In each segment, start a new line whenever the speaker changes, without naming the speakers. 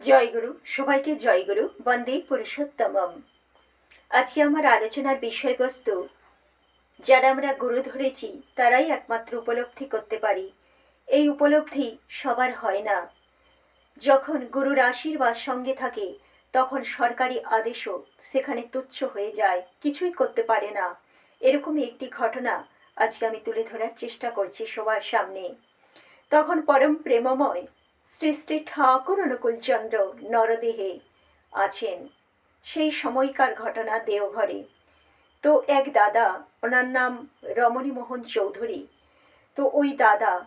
জয়গুরু, সবাইকে জয়গুরু, বন্দে পুরুষোত্তমম। আজকে আমার আলোচনার বিষয়বস্তু, যারা আমরা গুরু ধরেছি, তারাই একমাত্র উপলব্ধি করতে পারি। এই উপলব্ধি সবার হয় না। যখন গুরুর আশীর্বাদ সঙ্গে থাকে, তখন সরকারি আদেশও সেখানে তুচ্ছ হয়ে যায়, কিছুই করতে পারে না। এরকমই একটি ঘটনা আজকে আমি তুলে ধরার চেষ্টা করছি সবার সামনে। তখন পরম প্রেমময় শ্রী শ্রী ঠাকুর অনুকূলচন্দ্র নরদেহে আছেন। সেই সময়কার ঘটনা দেওঘরে। তো এক দাদা, ওনার নাম রমণী মোহন চৌধুরী। তো ওই দাদা,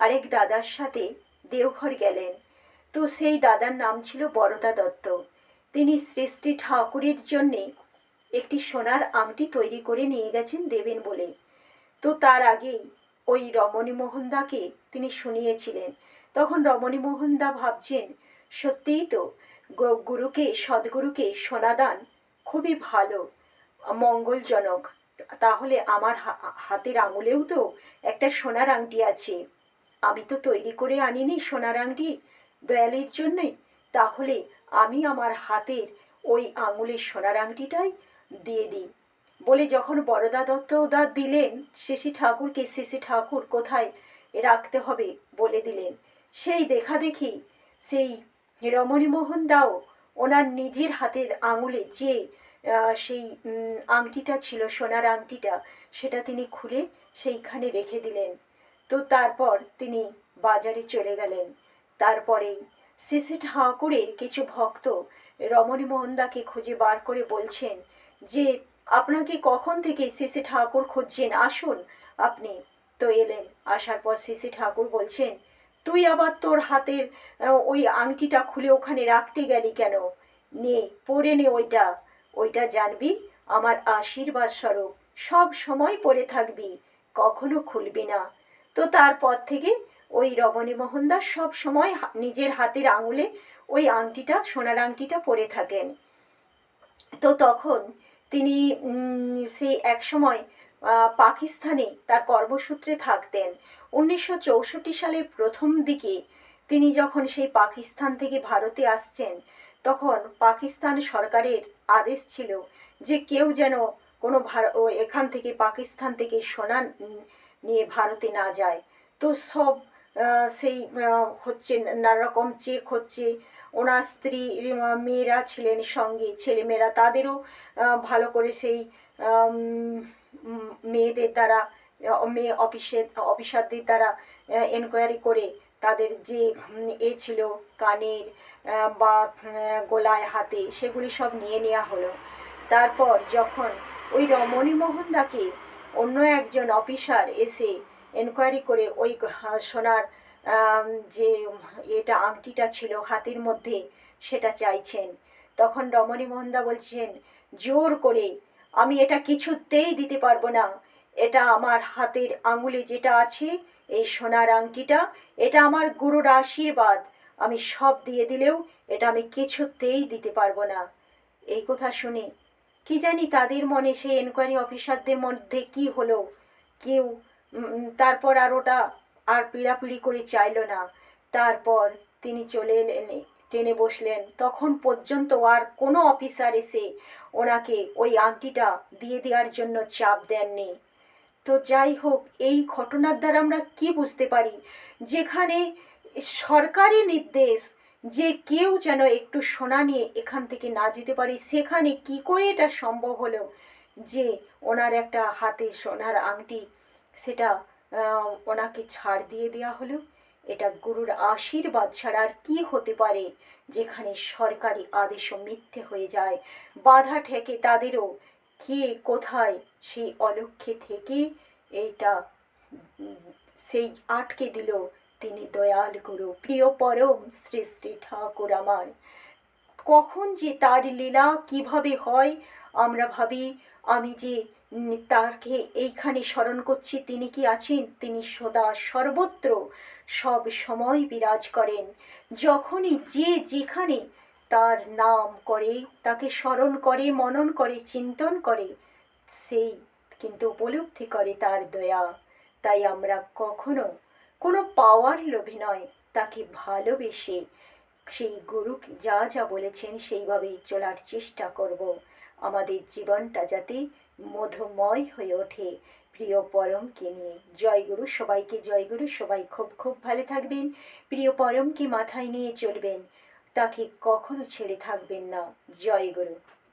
আরেক দাদার সাথে দেওঘর গেলেন। তো সেই দাদার নাম ছিল বরদা দত্ত। তিনি শ্রী ঠাকুরের জন্যে একটি সোনার আংটি তৈরি করে নিয়ে গেছেন দেবেন বলে। তো তার আগেই ওই রমণী মোহনদাকে তিনি শুনিয়েছিলেন। তখন রমণী মোহনদা ভাবছেন, সত্যিই তো গুরুকে, সদ্গুরুকে সোনাদান খুবই ভালো, মঙ্গলজনক। তাহলে আমার হাতের আঙুলেও তো একটা সোনার আংটি আছে। আমি তো তৈরি করে আনিনি সোনার আংটি দয়ালের জন্যে। তাহলে আমি আমার হাতের ওই আঙুলের সোনার আংটিটাই দিয়ে দিই। বলে যখন বরদা দত্ত দা দিলেন শেষি ঠাকুরকে শেষি ঠাকুর কোথায় রাখতে হবে বলে দিলেন। সেই দেখা দেখি সেই রমণীমোহন দাও ওনার নিজের হাতের আঙুলে যে সেই আংটিটা ছিল, সোনার আংটিটা, সেটা তিনি খুলে সেইখানে রেখে দিলেন। তো তারপর তিনি বাজারে চলে গেলেন। তারপরেই শেষে ঠাকুরের কিছু ভক্ত রমণী মোহনদাকে খুঁজে বার করে বলছেন যে, আপনাকে কখন থেকে শেষে ঠাকুর খুঁজছেন? আসুন, আপনি। তো এলেন। আসার পর শেষে ঠাকুর বলছেন তুই আবার তোর হাতের ওই আংটিটা খুলে ওখানে রাখতে গেলি কেন? নে, পরে নে ওইটা। ওইটা জানবি, আমার আশীর্বাদ স্বরূপ। সব সময় পরে থাকবি, কখনো খুলবি না। তো তারপর থেকে ওই রমণী মোহনদাস সব সময় নিজের হাতের আঙুলে ওই আংটিটা, সোনার আংটিটা পরে থাকেন। তো তখন তিনি সেই এক সময় পাকিস্তানে তার কর্মসূত্রে থাকতেন। উনিশশো চৌষট্টি সালের প্রথম দিকে তিনি যখন সেই পাকিস্তান থেকে ভারতে আসছেন, তখন পাকিস্তান সরকারের আদেশ ছিল যে কেউ যেন কোনো এখান থেকে পাকিস্তান থেকে সোনা নিয়ে ভারতে না যায়। তো সব সেই হচ্ছে নানা রকম চেক হচ্ছে। ওনার স্ত্রী মেয়েরা ছিলেন সঙ্গে, ছেলেমেয়েরা তাদেরও ভালো করে সেই মেয়েদের দ্বারা মেয়ে অফিসের অফিসারদের দ্বারা এনকোয়ারি করে তাদের যে এ ছিল কানের বা গলায় হাতে, সেগুলি সব নিয়ে নেওয়া হলো। তারপর যখন ওই রমণী মোহনদাকে অন্য একজন অফিসার এসে এনকোয়ারি করে ওই সোনার যে, এটা আংটিটা ছিল হাতের মধ্যে, সেটা চাইছেন। তখন রমণী মোহনদা বলছেন, জোর করে, আমি এটা কিছুতেই দিতে পারব না। এটা আমার হাতের আঙুলে যেটা আছে, এই সোনার আংটিটা, এটা আমার গুরুর আশীর্বাদ। আমি সব দিয়ে দিলেও এটা আমি কিছুতেই দিতে পারব না। এই কথা শুনে কি জানি তাদের মনে সেই এনকোয়ারি অফিসারদের মধ্যে কি হলো? কেউ তারপর আর ওটা আর পিড়াপিড়ি করে চাইলো না। তারপর তিনি চলে এলেন, টেনে বসলেন। তখন পর্যন্ত আর কোনো অফিসার এসে ওনাকে ওই আংটিটা দিয়ে দেওয়ার জন্য চাপ দেননি। তো যাই হোক, এই ঘটনার দ্বারা আমরা কি বুঝতে পারি? যেখানে সরকারি নির্দেশ যে কেউ যেন একটু সোনা নিয়ে এখান থেকে না যেতে পারে, সেখানে কি করে এটা সম্ভব হলো? যে ওনার একটা হাতে সোনার আংটি, সেটা ওনাকে ছাড় দিয়ে দেওয়া হলো। এটা গুরুর আশীর্বাদ ছাড়া আর কি হতে পারে? যেখানে সরকারি আদেশও মিথ্যে হয়ে যায়, বাধা ঠেকে তাদেরও কে কোথায়? সেই অলক্ষ্যে থেকে এইটা সেই আটকে দিল তিনি দয়াল গুরু, প্রিয় পরম শ্রী শ্রী ঠাকুর আমার। কখন যে তার লীলা কীভাবে হয়, আমরা ভাবি, আমি যে তাকে এইখানে স্মরণ করছি, তিনি কি আছেন? তিনি সদা সর্বত্র সব সময় বিরাজ করেন। যখনই যে যেখানে তার নাম করে, তাকে স্মরণ করে, মনন করে, চিন্তন করে, সেই কিন্তু উপলব্ধি করে তার দয়া। তাই আমরা কখনো কোনো পাওয়ার লোভে নয়, তাকে ভালোবেসে সেই গুরু যা যা বলেছেন সেইভাবেই চলার চেষ্টা করব। আমাদের জীবনটা যাতে মধুময় হয়ে ওঠে। প্রিয় পরমকে নিয়ে। জয়গুরু সবাইকে জয়গুরু সবাই। খুব খুব ভালো থাকবেন। প্রিয় পরমকে মাথায় নিয়ে চলবেন। তাকে কখনো ছেড়ে থাকবেন না জয়গুরু।